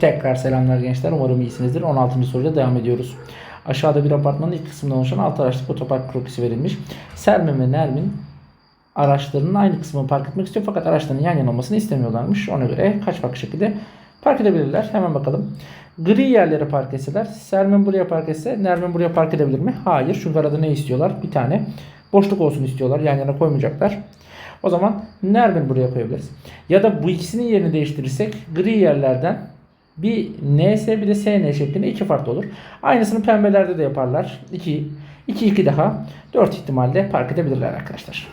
Tekrar selamlar gençler. Umarım iyisinizdir. 16. soruyla devam ediyoruz. Aşağıda bir apartmanın ilk kısmından oluşan 6 araçlık otopark krokisi verilmiş. Selmin ve Nermin araçlarının aynı kısmını park etmek istiyor fakat araçların yan yana olmasını istemiyorlarmış. Ona göre kaç farklı şekilde park edebilirler? Hemen bakalım. Gri yerlere park etseler, Selmin buraya park etse, Nermin buraya park edebilir mi? Hayır. Çünkü arada ne istiyorlar? Bir tane boşluk olsun istiyorlar. Yan yana koymayacaklar. O zaman Nermin buraya koyabiliriz. Ya da bu ikisinin yerini değiştirirsek gri yerlerden bir NS bir de SN şeklinde iki farklı olur. Aynısını pembelerde de yaparlar. 2 2 2 daha 4 ihtimalle park edebilirler arkadaşlar.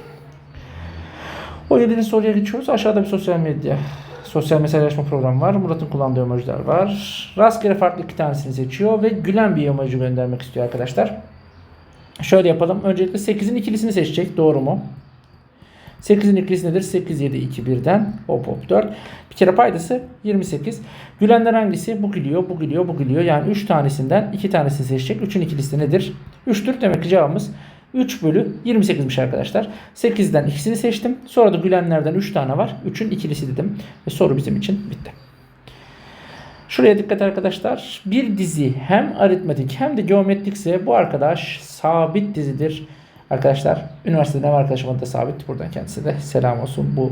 O 7. soruya geçiyoruz. Aşağıda bir sosyal medya sosyal mesajlaşma programı var. Murat'ın kullandığı emojiler var. Rastgele farklı iki tanesini seçiyor ve gülen bir emoji göndermek istiyor arkadaşlar. Şöyle yapalım. Öncelikle 8'in ikilisini seçecek. Doğru mu? 8'in ikilisi nedir? 8, 7, 2, 1'den hop hop 4. Bir kere paydası 28. Gülenler hangisi? Bu gülüyor, bu gülüyor, bu gülüyor. Yani 3 tanesinden 2 tanesini seçecek. 3'ün ikilisi nedir? 3'tür. Demek ki cevabımız 3 bölü 28'miş arkadaşlar. 8'den ikisini seçtim. Sonra da gülenlerden 3 tane var. 3'ün ikilisi dedim. Ve soru bizim için bitti. Şuraya dikkat arkadaşlar. Bir dizi hem aritmetik hem de geometrikse bu arkadaş sabit dizidir. Arkadaşlar üniversitede ne var arkadaşım adı da sabit. Buradan kendisine de selam olsun. Bu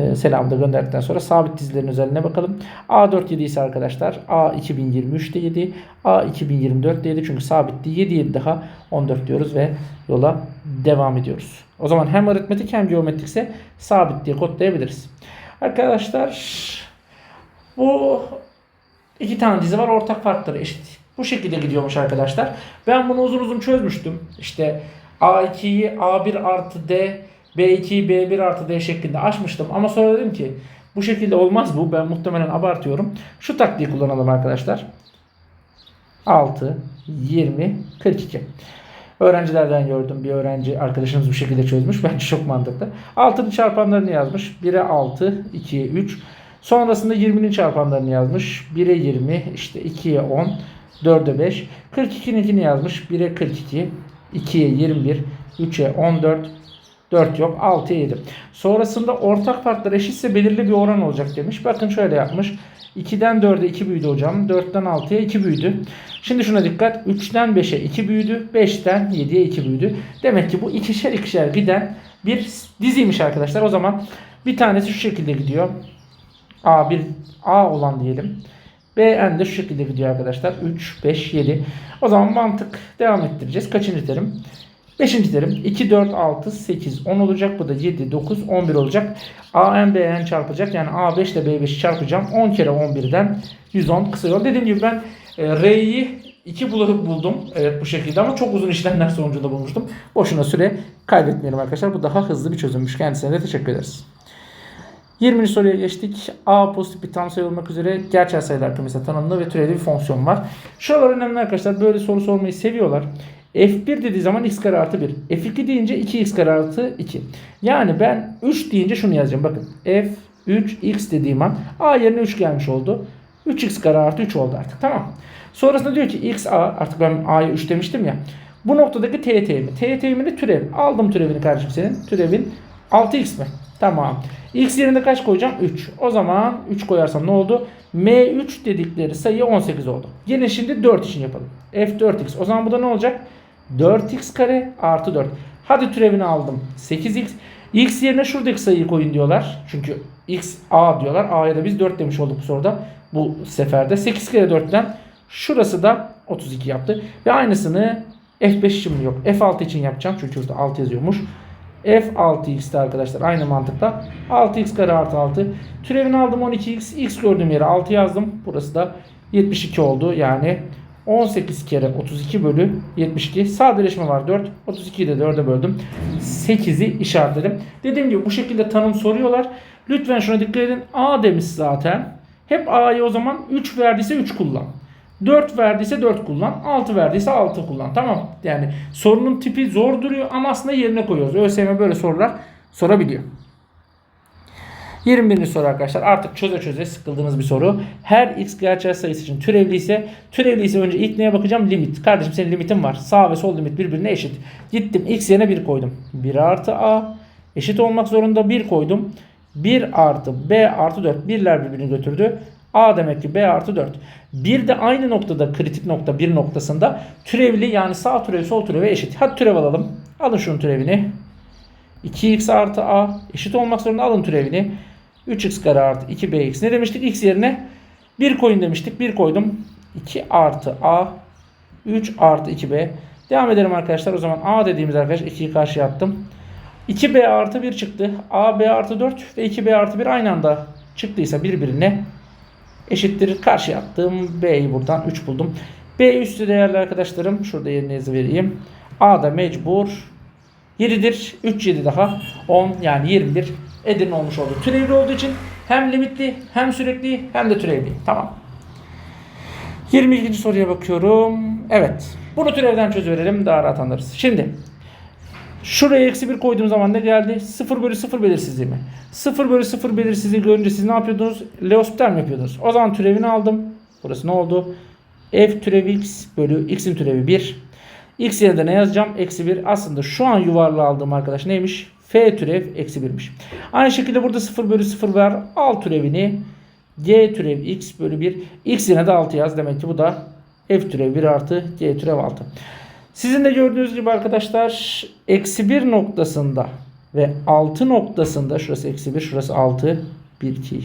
e, selamı da gönderdikten sonra sabit dizilerin özelliğine bakalım. A4 7 ise arkadaşlar A 2023'te 7. A 2024'te 7. Çünkü sabitti. 7 7 daha 14 diyoruz ve yola devam ediyoruz. O zaman hem aritmetik hem geometrikse sabit diye kodlayabiliriz. Arkadaşlar bu iki tane dizi var. Ortak farkları eşit. Bu şekilde gidiyormuş arkadaşlar. Ben bunu uzun uzun çözmüştüm. İşte A2'yi A1 artı D, B2'yi B1 artı D şeklinde açmıştım. Ama sonra dedim ki bu şekilde olmaz bu. Ben muhtemelen abartıyorum. Şu taktiği kullanalım arkadaşlar. 6, 20, 42. Öğrencilerden gördüm. Bir öğrenci arkadaşımız bu şekilde çözmüş. Bence çok mantıklı. 6'nın çarpanlarını yazmış. 1'e 6, 2'ye 3. Sonrasında 20'nin çarpanlarını yazmış. 1'e 20, işte 2'ye 10, 4'e 5. 42'ninkini yazmış. 1'e 42, 2'ye 21, 3'e 14, 4 yok, 6'ya 7. Sonrasında ortak farklar eşitse belirli bir oran olacak demiş. Bakın şöyle yapmış. 2'den 4'e 2 büyüdü hocam. 4'ten 6'ya 2 büyüdü. Şimdi şuna dikkat. 3'ten 5'e 2 büyüdü. 5'ten 7'ye 2 büyüdü. Demek ki bu ikişer ikişer giden bir diziymiş arkadaşlar. O zaman bir tanesi şu şekilde gidiyor. A bir A olan diyelim. BN de şu şekilde gidiyor arkadaşlar. 3, 5, 7. O zaman mantık devam ettireceğiz. Kaçıncı terim? 5. terim. 2, 4, 6, 8, 10 olacak. Bu da 7, 9, 11 olacak. AN, BN çarpacak. Yani A5 ile B5'i çarpacağım. 10 kere 11'den 110 kısa yol. Dediğim gibi ben e, R'yi 2 bulup buldum. Evet bu şekilde ama çok uzun işlemler sonucunda bulmuştum. Boşuna süre kaybetmeyelim arkadaşlar. Bu daha hızlı bir çözümmüş. Kendisine de teşekkür ederiz. 20. soruya geçtik. A pozitif bir tam sayı olmak üzere gerçel sayılar kümesi tanımlı ve türevli bir fonksiyon var. Şuralar önemli arkadaşlar. Böyle soru sormayı seviyorlar. F1 dediği zaman x kare artı 1. F2 deyince 2x kare artı 2. Yani ben 3 deyince şunu yazacağım. Bakın F3x dediğim an A yerine 3 gelmiş oldu. 3x kare artı 3 oldu artık. Tamam. Sonrasında diyor ki x a artık ben a'ya 3 demiştim ya. Bu noktadaki t teğimi. T teğimini türev. Aldım türevini kardeşim senin. Türevin 6x mi? Tamam. X yerine kaç koyacağım? 3. O zaman 3 koyarsam ne oldu? M3 dedikleri sayı 18 oldu. Gelin şimdi 4 için yapalım. F4x. O zaman bu da ne olacak? 4x kare artı 4. Hadi türevini aldım. 8x. X yerine şuradaki sayıyı koyun diyorlar. Çünkü x a diyorlar. A'ya da biz 4 demiş olduk bu soruda. Bu seferde. 8 kere 4'ten şurası da 32 yaptı. Ve aynısını F5 için yok? F6 için yapacağım. Çünkü şurada 6 yazıyormuş. F6x'te arkadaşlar aynı mantıkla 6x kare artı 6 türevini aldım 12x x gördüğüm yere 6 yazdım. Burası da 72 oldu. Yani 18 kere 32 bölü 72 sadeleşme var 4 32'yi de 4'e böldüm. 8'i işaretledim. Dediğim gibi bu şekilde tanım soruyorlar. Lütfen şuna dikkat edin. A demiş zaten. Hep A'yı o zaman 3 verdiyse 3 kullan 4 verdiyse 4 kullan. 6 verdiyse 6 kullan. Tamam. Yani sorunun tipi zor duruyor ama aslında yerine koyuyoruz. ÖSYM böyle sorular sorabiliyor. 21. soru arkadaşlar. Artık çöze çöze sıkıldığınız bir soru. Her x gerçel sayısı için türevli ise türevli ise önce ilk neye bakacağım? Limit. Kardeşim senin limitin var. Sağ ve sol limit birbirine eşit. Gittim x yerine 1 koydum. 1 artı a eşit olmak zorunda 1 koydum. 1 artı b artı 4. Birler birbirini götürdü. A demek ki B artı 4. Bir de aynı noktada kritik nokta bir noktasında türevli yani sağ türev sol türeve eşit. Hadi türev alalım. Alın şunun türevini. 2x artı a eşit olmak zorunda alın türevini. 3x kare artı 2bx ne demiştik? x yerine 1 koyun demiştik. 1 koydum. 2 artı a 3 artı 2b. Devam edelim arkadaşlar. O zaman a dediğimiz arkadaş 2'yi karşıya attım. 2b artı 1 çıktı. a b artı 4 ve 2b artı 1 aynı anda çıktıysa birbirine eşittir. Karşıya attım. b'yi buradan 3 buldum. b üstü değerli arkadaşlarım. Şurada yerine yazı vereyim. a da mecbur 7'dir. 3 7 daha 10 yani 21 Edirne olmuş oldu. Türevli olduğu için hem limitli hem sürekli hem de türevli. Tamam. 22. soruya bakıyorum. Evet. Bunu türevden çözüverelim daha rahat anlarız. Şimdi şuraya eksi 1 koyduğum zaman ne geldi? 0 bölü 0 belirsizliği mi? 0 bölü 0 belirsizliği görünce siz ne yapıyordunuz? L'Hospital mi yapıyordunuz? O zaman türevini aldım. Burası ne oldu? F türevi x bölü x'in türevi 1. X yerine ne yazacağım? Eksi 1. Aslında şu an yuvarlı aldığım arkadaş neymiş? F türev eksi 1'miş. Aynı şekilde burada 0 bölü 0 var. Al türevini. G türev x bölü 1. X yerine de 6 yaz. Demek ki bu da F türev 1 artı G türev 6. Sizin de gördüğünüz gibi arkadaşlar eksi 1 noktasında ve 6 noktasında şurası eksi 1 şurası 6 1, 2,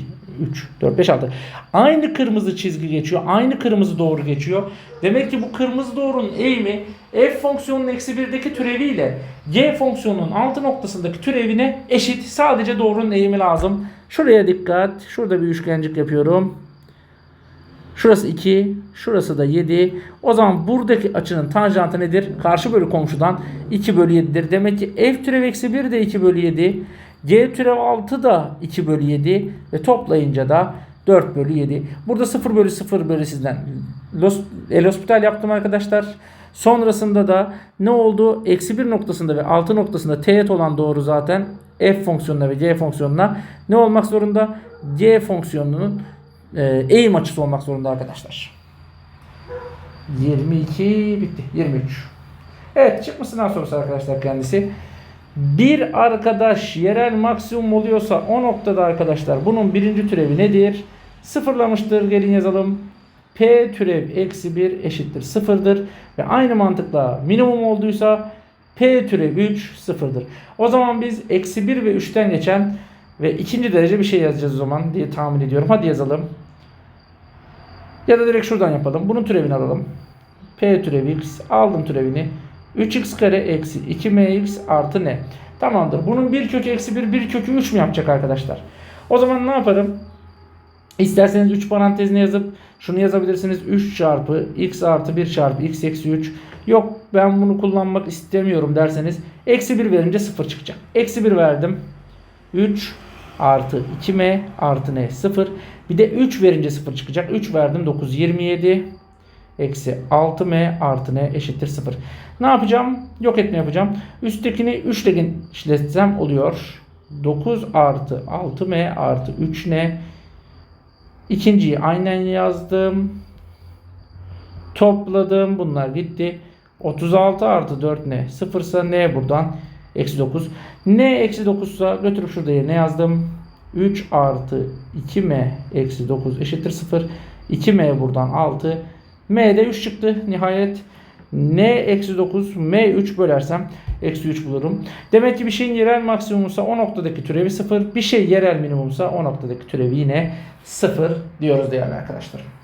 3, 4, 5, 6. Aynı kırmızı çizgi geçiyor. Aynı kırmızı doğru geçiyor. Demek ki bu kırmızı doğrunun eğimi f fonksiyonunun eksi 1'deki türeviyle g fonksiyonunun 6 noktasındaki türevine eşit. Sadece doğrunun eğimi lazım. Şuraya dikkat. Şurada bir üçgencik yapıyorum. Şurası 2, şurası da 7. O zaman buradaki açının tanjantı nedir? Karşı bölü komşudan 2 bölü 7'dir. Demek ki f türev eksi 1 de 2 bölü 7. G türev 6 da 2 bölü 7 ve toplayınca da 4 bölü 7. Burada 0 bölü 0 bölü sizden Los, El Hospital yaptım arkadaşlar. Sonrasında da ne oldu? Eksi 1 noktasında ve 6 noktasında teğet olan doğru zaten f fonksiyonuna ve g fonksiyonuna ne olmak zorunda? g fonksiyonunun eğim açısı olmak zorunda arkadaşlar. 22 bitti. 23. Evet çıkmış sınav sorusu arkadaşlar kendisi. Bir arkadaş yerel maksimum oluyorsa o noktada arkadaşlar bunun birinci türevi nedir? Sıfırlamıştır. Gelin yazalım. P türev eksi 1 eşittir sıfırdır. Ve aynı mantıkla minimum olduysa P türev 3 sıfırdır. O zaman biz eksi 1 ve 3'ten geçen ve ikinci derece bir şey yazacağız o zaman diye tahmin ediyorum. Hadi yazalım. Ya da direkt şuradan yapalım. Bunun türevini alalım. P türevi x aldım türevini. 3x kare eksi 2mx artı ne? Tamamdır. Bunun bir kökü eksi 1, bir kökü 3 mü yapacak arkadaşlar? O zaman ne yaparım? İsterseniz 3 parantezine yazıp şunu yazabilirsiniz. 3 çarpı x artı 1 çarpı x eksi 3. Yok ben bunu kullanmak istemiyorum derseniz eksi 1 verince 0 çıkacak. Eksi 1 verdim. 3 artı 2m artı ne? 0. Bir de 3 verince 0 çıkacak. 3 verdim 9 27 eksi 6m artı ne eşittir 0. Ne yapacağım? Yok etme yapacağım. Üsttekini 3 ile işletsem oluyor. 9 artı 6m artı 3 ne? İkinciyi aynen yazdım. Topladım. Bunlar gitti. 36 artı 4 ne? 0 ise ne buradan? Eksi 9. Ne eksi 9 ise götürüp şurada yerine yazdım. 3 artı 2m eksi 9 eşittir 0. 2m buradan 6. M'de 3 çıktı nihayet. N eksi 9 M 3 bölersem eksi 3 bulurum. Demek ki bir şeyin yerel maksimumsa o noktadaki türevi 0. Bir şey yerel minimumsa o noktadaki türevi yine 0 diyoruz değerli arkadaşlar.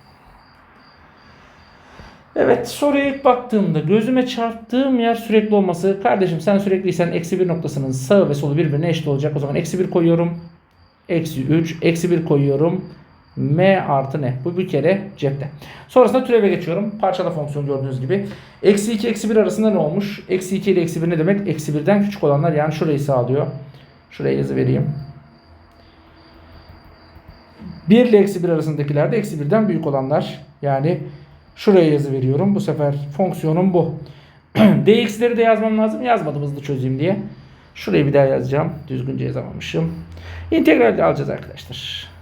Evet soruya ilk baktığımda gözüme çarptığım yer sürekli olması. Kardeşim sen sürekliysen eksi 1 noktasının sağı ve solu birbirine eşit olacak. O zaman eksi 1 koyuyorum. Eksi 3. Eksi 1 koyuyorum. M artı ne? Bu bir kere cepte. Sonrasında türeve geçiyorum. Parçala fonksiyon gördüğünüz gibi. Eksi 2 eksi 1 arasında ne olmuş? Eksi 2 ile eksi 1 ne demek? Eksi 1'den küçük olanlar yani şurayı sağlıyor. Şuraya yazı vereyim. 1 ile eksi 1 arasındakiler de eksi 1'den büyük olanlar. Yani şuraya yazı veriyorum. Bu sefer fonksiyonum bu. dx'leri de yazmam lazım. Yazmadım hızlı çözeyim diye. Şurayı bir daha yazacağım. Düzgünce yazamamışım. İntegral alacağız arkadaşlar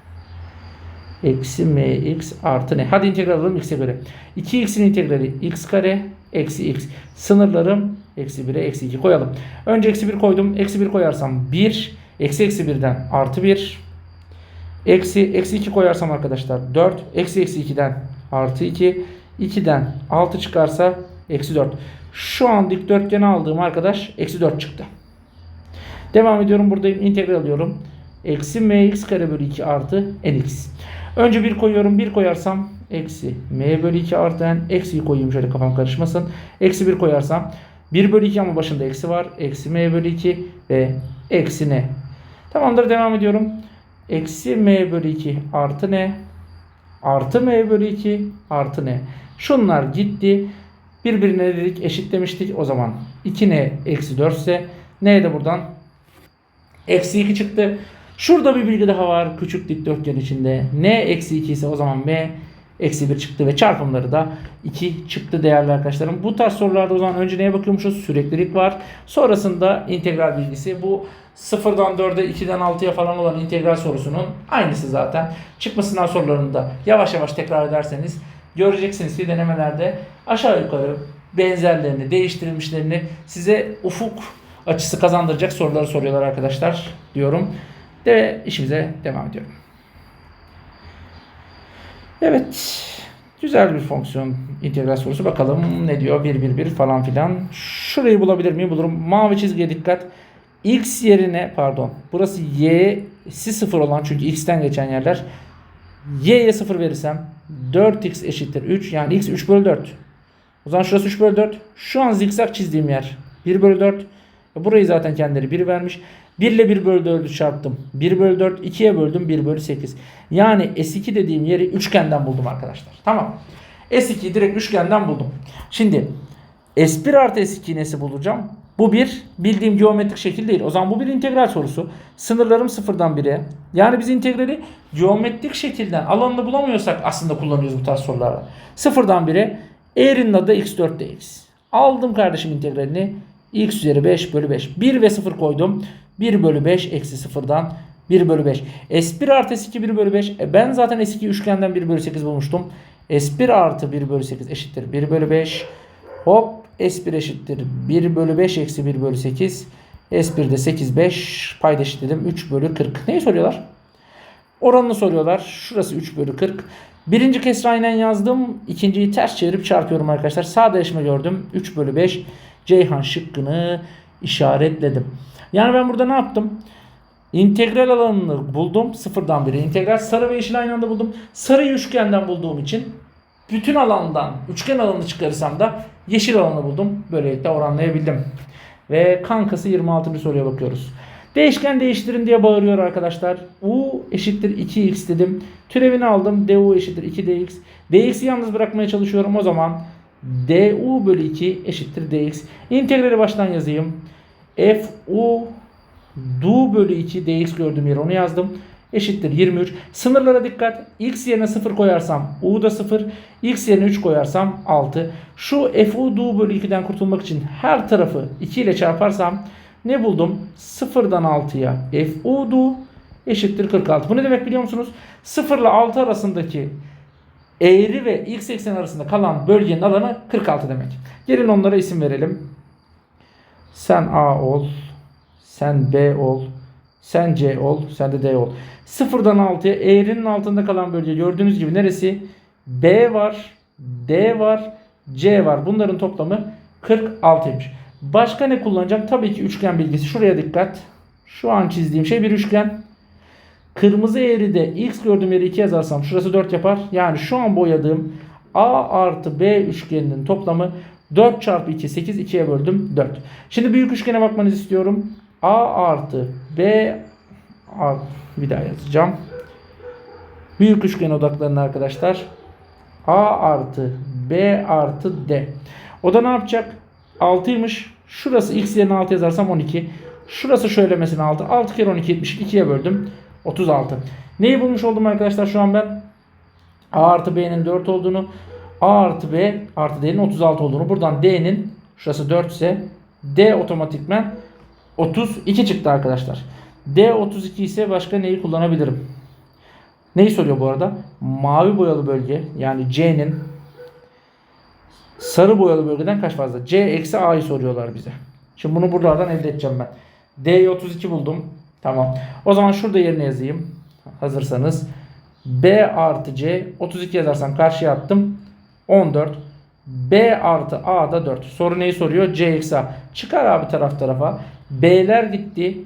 eksi mx artı ne? Hadi integral alalım x'e göre. 2x'in integrali x kare eksi x. Sınırlarım eksi 1'e eksi 2 koyalım. Önce eksi 1 koydum. Eksi 1 koyarsam 1. Eksi eksi 1'den artı 1. Eksi, eksi 2 koyarsam arkadaşlar 4. Eksi eksi 2'den artı 2. 2'den 6 çıkarsa eksi 4. Şu an dikdörtgeni aldığım arkadaş eksi 4 çıktı. Devam ediyorum. Buradayım. İntegral alıyorum. Eksi mx kare bölü 2 artı nx. Önce 1 koyuyorum. 1 koyarsam eksi m bölü 2 artı n. Eksiyi koyayım şöyle kafam karışmasın. Eksi 1 koyarsam 1 bölü 2 ama başında eksi var. Eksi m bölü 2 ve eksi n. Tamamdır. Devam ediyorum. Eksi m bölü 2 artı n. Artı m bölü 2 artı n. Şunlar gitti. Birbirine dedik eşitlemiştik. O zaman 2n eksi 4 ise n de buradan eksi 2 çıktı. Şurada bir bilgi daha var küçük dikdörtgen içinde. n eksi 2 ise o zaman m eksi 1 çıktı ve çarpımları da 2 çıktı değerli arkadaşlarım. Bu tarz sorularda o zaman önce neye bakıyormuşuz? Süreklilik var. Sonrasında integral bilgisi. Bu 0'dan 4'e 2'den 6'ya falan olan integral sorusunun aynısı zaten. Çıkma sınav sorularında yavaş yavaş tekrar ederseniz göreceksiniz ki denemelerde aşağı yukarı benzerlerini, değiştirilmişlerini size ufuk açısı kazandıracak soruları soruyorlar arkadaşlar diyorum. De işimize devam ediyorum. Evet. Güzel bir fonksiyon integral sorusu. Bakalım ne diyor? 1 1 1 falan filan. Şurayı bulabilir miyim? Bulurum. Mavi çizgiye dikkat. X yerine pardon. Burası y'si 0 olan çünkü x'ten geçen yerler. y'ye 0 verirsem 4x eşittir 3. Yani x 3 bölü 4. O zaman şurası 3 bölü 4. Şu an zikzak çizdiğim yer 1 bölü 4. E, Burayı zaten kendileri 1 vermiş. 1 ile 1 bölü 4'ü çarptım. 1 bölü 4 2'ye böldüm 1 bölü 8. Yani S2 dediğim yeri üçgenden buldum arkadaşlar. Tamam. S2'yi direkt üçgenden buldum. Şimdi S1 artı S2 nesi bulacağım? Bu bir bildiğim geometrik şekil değil. O zaman bu bir integral sorusu. Sınırlarım sıfırdan 1'e. Yani biz integrali geometrik şekilden alanını bulamıyorsak aslında kullanıyoruz bu tarz sorularda. Sıfırdan 1'e eğrinin adı x4 dx. Aldım kardeşim integralini. x üzeri 5 bölü 5. 1 ve 0 koydum. 1 bölü 5 eksi 0'dan 1 bölü 5. S1 artı S2 1 bölü 5. E ben zaten S2 üçgenden 1 bölü 8 bulmuştum. S1 artı 1 bölü 8 eşittir 1 bölü 5. Hop S1 eşittir 1 bölü 5 eksi 1 bölü 8. S1'de 8 5 payda eşitledim 3 bölü 40. Neyi soruyorlar? Oranını soruyorlar. Şurası 3 bölü 40. Birinci kesri aynen yazdım. İkinciyi ters çevirip çarpıyorum arkadaşlar. Sağ değişimi gördüm. 3 bölü 5. Ceyhan şıkkını işaretledim. Yani ben burada ne yaptım? İntegral alanını buldum. Sıfırdan biri. İntegral sarı ve yeşil aynı anda buldum. Sarıyı üçgenden bulduğum için bütün alandan üçgen alanını çıkarırsam da yeşil alanı buldum. Böylelikle oranlayabildim. Ve kankası 26. soruya bakıyoruz. Değişken değiştirin diye bağırıyor arkadaşlar. U eşittir 2x dedim. Türevini aldım. du eşittir 2dx. dx'i yalnız bırakmaya çalışıyorum. O zaman du bölü 2 eşittir dx. İntegrali baştan yazayım. Fu du bölü 2 dx gördüğüm yere onu yazdım. Eşittir 23. Sınırlara dikkat. X yerine 0 koyarsam u da 0. X yerine 3 koyarsam 6. Şu fu du bölü 2'den kurtulmak için her tarafı 2 ile çarparsam ne buldum? 0'dan 6'ya fu du eşittir 46. Bu ne demek biliyor musunuz? 0 ile 6 arasındaki eğri ve x eksen arasında kalan bölgenin alanı 46 demek. Gelin onlara isim verelim. Sen A ol. Sen B ol. Sen C ol. Sen de D ol. Sıfırdan 6'ya eğrinin altında kalan bölge gördüğünüz gibi neresi? B var. D var. C var. Bunların toplamı 46'ymış. Başka ne kullanacağım? Tabii ki üçgen bilgisi. Şuraya dikkat. Şu an çizdiğim şey bir üçgen. Kırmızı eğride x gördüğüm yere 2 yazarsam şurası 4 yapar. Yani şu an boyadığım A artı B üçgeninin toplamı 4 çarpı 2 8 2'ye böldüm 4. Şimdi büyük üçgene bakmanızı istiyorum. A artı B bir daha yazacağım. Büyük üçgen odaklarını arkadaşlar. A artı B artı D. O da ne yapacak? 6'ymış. Şurası x yerine 6 yazarsam 12. Şurası şöyle mesela 6. 6 kere 12 72 2'ye böldüm. 36. Neyi bulmuş oldum arkadaşlar şu an ben? A artı B'nin 4 olduğunu. A artı B artı D'nin 36 olduğunu. Buradan D'nin şurası 4 ise D otomatikmen 32 çıktı arkadaşlar. D 32 ise başka neyi kullanabilirim? Neyi soruyor bu arada? Mavi boyalı bölge yani C'nin sarı boyalı bölgeden kaç fazla? C eksi A'yı soruyorlar bize. Şimdi bunu buralardan elde edeceğim ben. D'yi 32 buldum. Tamam. O zaman şurada yerine yazayım. Hazırsanız B artı C 32 yazarsam karşıya attım. 14. B artı A da 4. Soru neyi soruyor? C eksi A. Çıkar abi taraf tarafa. B'ler gitti.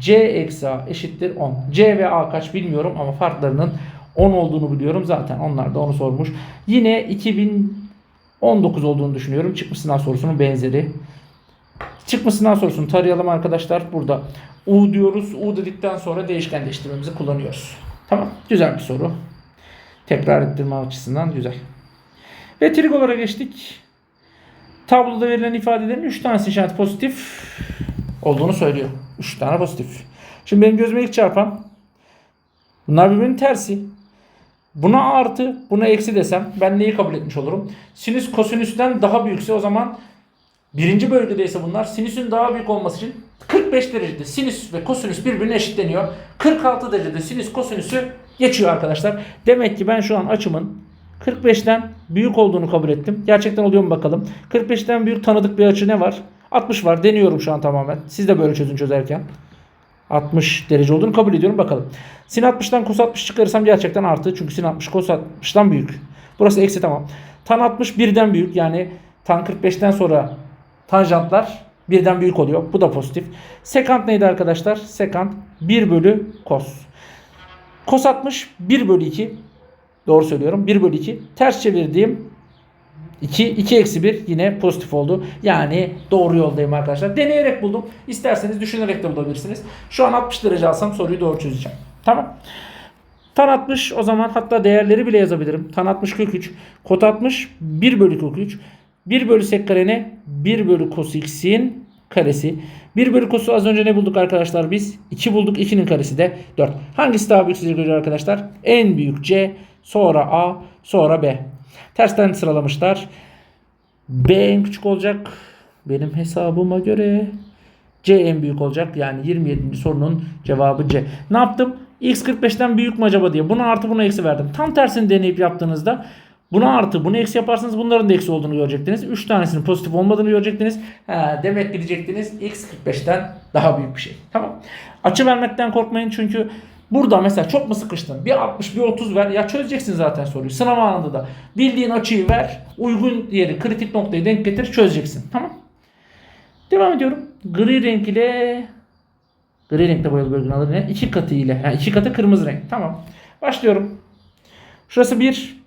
C eksi A eşittir 10. C ve A kaç bilmiyorum ama farklarının 10 olduğunu biliyorum. Zaten onlar da onu sormuş. Yine 2019 olduğunu düşünüyorum. Çıkmış sınav sorusunun benzeri. Çıkmış sınav sorusunu tarayalım arkadaşlar. Burada U diyoruz. U dedikten sonra değişken değiştirmemizi kullanıyoruz. Tamam. Güzel bir soru. Tekrar ettirme açısından güzel. Ve trigolara geçtik. Tabloda verilen ifadelerin 3 tanesi işaret pozitif olduğunu söylüyor. 3 tane pozitif. Şimdi benim gözüme ilk çarpan bunlar birbirinin tersi. Buna artı, buna eksi desem ben neyi kabul etmiş olurum? Sinüs kosinüsten daha büyükse o zaman birinci bölgedeyse bunlar sinüsün daha büyük olması için 45 derecede sinüs ve kosinüs birbirine eşitleniyor. 46 derecede sinüs kosinüsü geçiyor arkadaşlar. Demek ki ben şu an açımın 45'ten büyük olduğunu kabul ettim. Gerçekten oluyor mu bakalım. 45'ten büyük tanıdık bir açı ne var? 60 var. Deniyorum şu an tamamen. Siz de böyle çözün çözerken. 60 derece olduğunu kabul ediyorum. Bakalım. Sin 60'tan cos 60 çıkarırsam gerçekten artı. Çünkü sin 60 cos 60'tan büyük. Burası eksi tamam. Tan 60 birden büyük. Yani tan 45'ten sonra tanjantlar birden büyük oluyor. Bu da pozitif. Sekant neydi arkadaşlar? Sekant 1 bölü cos. Cos 60 1 bölü 2. Doğru söylüyorum. 1 bölü 2. Ters çevirdiğim 2, 2 eksi 1 yine pozitif oldu. Yani doğru yoldayım arkadaşlar. Deneyerek buldum. İsterseniz düşünerek de bulabilirsiniz. Şu an 60 derece alsam soruyu doğru çözeceğim. Tamam. Tan 60 o zaman hatta değerleri bile yazabilirim. Tan 60 kök 3. Kot 60 1 bölü kök 3. 1 bölü sek kare ne? 1 bölü cos x'in karesi. 1 bölü cos'u az önce ne bulduk arkadaşlar biz? 2 bulduk. 2'nin karesi de 4. Hangisi daha büyük göre arkadaşlar? En büyük C, sonra A, sonra B. Tersten sıralamışlar. B en küçük olacak. Benim hesabıma göre C en büyük olacak. Yani 27. sorunun cevabı C. Ne yaptım? X 45'ten büyük mü acaba diye. Buna artı buna eksi verdim. Tam tersini deneyip yaptığınızda buna artı bunu eksi yaparsanız bunların da eksi olduğunu görecektiniz. 3 tanesinin pozitif olmadığını görecektiniz. Ha, demek ki diyecektiniz X 45'ten daha büyük bir şey. Tamam. Açı vermekten korkmayın çünkü Burada mesela çok mu sıkıştın? Bir 60 bir 30 ver. Ya çözeceksin zaten soruyu. Sınav anında da. Bildiğin açıyı ver. Uygun yeri kritik noktayı denk getir çözeceksin. Tamam. Devam ediyorum. Gri renk ile gri renkte boyalı bölgenin adı ne? İki katı ile. Yani iki katı kırmızı renk. Tamam. Başlıyorum. Şurası bir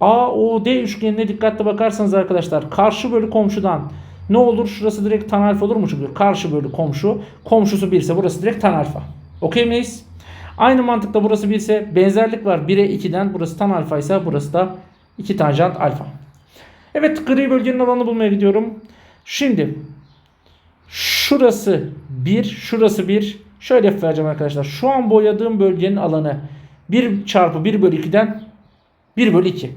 AOD üçgenine dikkatli bakarsanız arkadaşlar karşı bölü komşudan ne olur? Şurası direkt tan alfa olur mu? Çünkü karşı bölü komşu. Komşusu 1 ise burası direkt tan alfa. Okey miyiz? Aynı mantıkla burası 1 ise benzerlik var. 1'e 2'den burası tan alfa ise burası da 2 tanjant alfa. Evet gri bölgenin alanını bulmaya gidiyorum. Şimdi şurası 1, şurası 1. Şöyle vereceğim arkadaşlar. Şu an boyadığım bölgenin alanı 1 çarpı 1 bölü 2'den 1 bölü 2.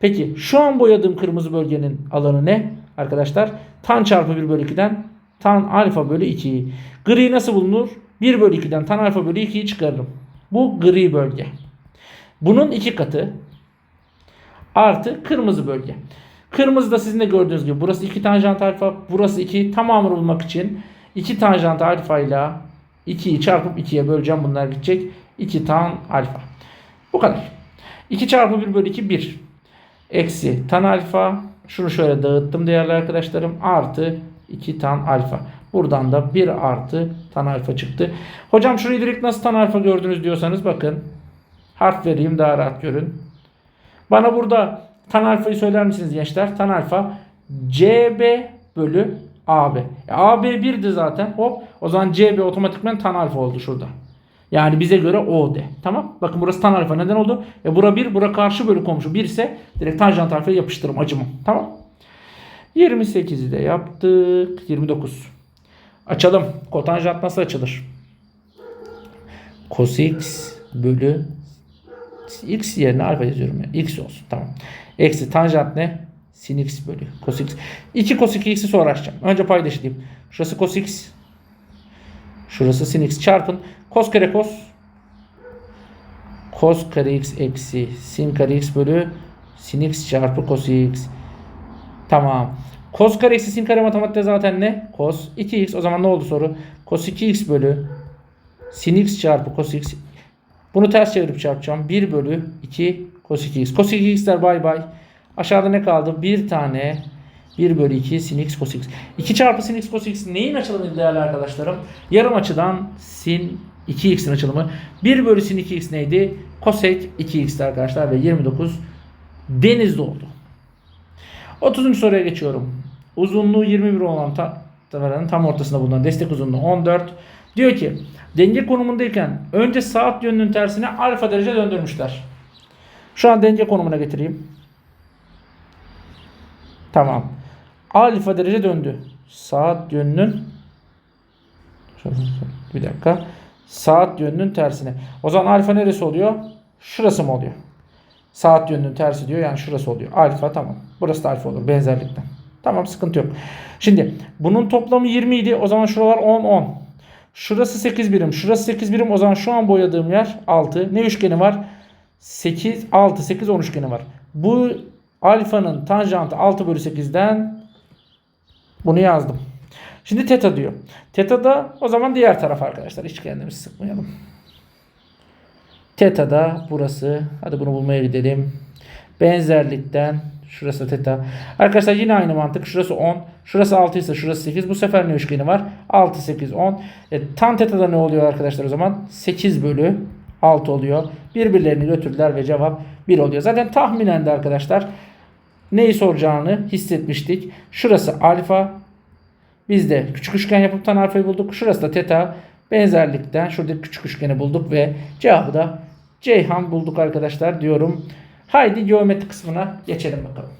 Peki şu an boyadığım kırmızı bölgenin alanı ne? Arkadaşlar tan çarpı 1 bölü 2'den tan alfa bölü 2'yi. Gri nasıl bulunur? 1 bölü 2'den tan alfa bölü 2'yi çıkarırım. Bu gri bölge. Bunun iki katı artı kırmızı bölge. Kırmızı da sizin de gördüğünüz gibi burası 2 tanjant alfa, burası 2 tamamını bulmak için 2 tanjant alfa ile 2'yi çarpıp 2'ye böleceğim. Bunlar gidecek. 2 tan alfa. Bu kadar. 2 çarpı 1 bölü 2 1. Eksi tan alfa. Şunu şöyle dağıttım değerli arkadaşlarım. Artı 2 tan alfa. Buradan da 1 artı tan alfa çıktı. Hocam şurayı direkt nasıl tan alfa gördünüz diyorsanız bakın. Harf vereyim daha rahat görün. Bana burada tan alfayı söyler misiniz gençler? Tan alfa CB bölü AB. E, AB 1'di zaten. Hop. O zaman CB otomatikman tan alfa oldu şurada. Yani bize göre OD. Tamam. Bakın burası tan alfa. Neden oldu? E bura 1. Bura karşı bölü komşu 1 ise direkt tanjant alfayı yapıştırırım. Acımam. Tamam. 28'i de yaptık. 29. Açalım. Kotanjant nasıl açılır? Cos x bölü x yerine alfa yazıyorum ya. x olsun. Tamam. Eksi tanjant ne? Sin x bölü cos x. 2 cos 2 x'i sonra açacağım. Önce eşitleyeyim. Şurası cos x. Şurası sin x çarpın. Cos kare cos. Cos kare x eksi sin kare x bölü sin x çarpı cos x. Tamam. Cos kare eksi sin kare matematikte zaten ne? Cos 2x. O zaman ne oldu soru? Cos 2x bölü sin x çarpı cos x. Bunu ters çevirip çarpacağım. 1 bölü 2 cos 2x. Cos 2x'ler bay bay. Aşağıda ne kaldı? Bir tane 1 bölü 2 sin x cos x. 2 çarpı sin x cos x neyin açılımı değerli arkadaşlarım? Yarım açıdan sin 2x'in açılımı. 1 bölü sin 2x neydi? Cosec 2x'ti arkadaşlar ve 29 denizde oldu. 30. soruya geçiyorum. Uzunluğu 21 olan ta tabelanın tam ortasında bulunan destek uzunluğu 14. Diyor ki denge konumundayken önce saat yönünün tersine alfa derece döndürmüşler. Şu an denge konumuna getireyim. Tamam. Alfa derece döndü. Saat yönünün bir dakika. Saat yönünün tersine. O zaman alfa neresi oluyor? Şurası mı oluyor? Saat yönünün tersi diyor. Yani şurası oluyor. Alfa tamam. Burası da alfa olur benzerlikten. Tamam sıkıntı yok. Şimdi bunun toplamı 20 idi. O zaman şuralar 10 10. Şurası 8 birim. Şurası 8 birim. O zaman şu an boyadığım yer 6. Ne üçgeni var? 8 6 8 10 üçgeni var. Bu alfanın tanjantı 6 bölü 8'den bunu yazdım. Şimdi teta diyor. Teta da o zaman diğer taraf arkadaşlar. Hiç kendimizi sıkmayalım. Teta da burası. Hadi bunu bulmaya gidelim. Benzerlikten şurası teta. Arkadaşlar yine aynı mantık. Şurası 10. Şurası 6 ise şurası 8. Bu sefer ne üçgeni var? 6, 8, 10. E, tan teta'da ne oluyor arkadaşlar o zaman? 8 bölü 6 oluyor. Birbirlerini götürdüler ve cevap 1 oluyor. Zaten tahminen de arkadaşlar neyi soracağını hissetmiştik. Şurası alfa. Biz de küçük üçgen yapıp tan alfayı bulduk. Şurası da teta. Benzerlikten şurada küçük üçgeni bulduk ve cevabı da Ceyhan bulduk arkadaşlar diyorum. Haydi geometri kısmına geçelim bakalım.